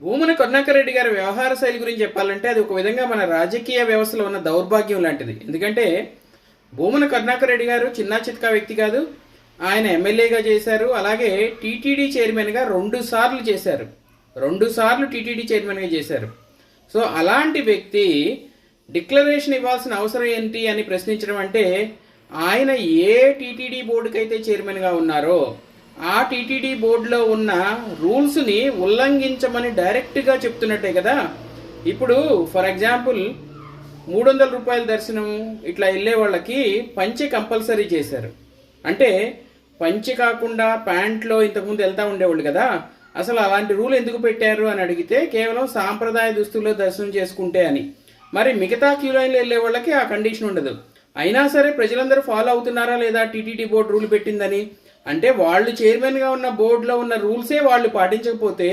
భూమన కరుణాకర్ రెడ్డి గారి వ్యవహార శైలి గురించి చెప్పాలంటే అది ఒక విధంగా మన రాజకీయ వ్యవస్థలో ఉన్న దౌర్భాగ్యం లాంటిది. ఎందుకంటే భూమన కరుణాకర్ రెడ్డి గారు చిన్న చిత్కా వ్యక్తి కాదు. ఆయన ఎమ్మెల్యేగా చేశారు. అలాగే టీటీడీ చైర్మన్గా రెండు సార్లు చేశారు. రెండు సార్లు టీటీడీ చైర్మన్గా చేశారు. సో అలాంటి వ్యక్తి డిక్లరేషన్ ఇవ్వాల్సిన అవసరం ఏంటి అని ప్రశ్నించడం అంటే ఆయన ఏ టీటీడీ బోర్డుకైతే చైర్మన్గా ఉన్నారో ఆ టీటీడీ బోర్డులో ఉన్న రూల్స్ని ఉల్లంఘించమని డైరెక్ట్గా చెప్తున్నట్టే కదా. ఇప్పుడు ఫర్ ఎగ్జాంపుల్ మూడు వందల రూపాయల దర్శనం ఇట్లా వెళ్ళే వాళ్ళకి పంచె కంపల్సరీ చేశారు. అంటే పంచె కాకుండా ప్యాంట్లో ఇంతకుముందు వెళ్తూ ఉండేవాళ్ళు కదా. అసలు అలాంటి రూల్ ఎందుకు పెట్టారు అని అడిగితే కేవలం సాంప్రదాయ దుస్తుల్లో దర్శనం చేసుకుంటే అని. మరి మిగతా క్యూ లైన్లో వెళ్ళే వాళ్ళకి ఆ కండిషన్ ఉండదు. అయినా సరే ప్రజలందరూ ఫాలో అవుతున్నారా లేదా టీటీడీ బోర్డు రూల్ పెట్టిందని? అంటే వాళ్ళు చైర్మన్గా ఉన్న బోర్డులో ఉన్న రూల్సే వాళ్ళు పాటించకపోతే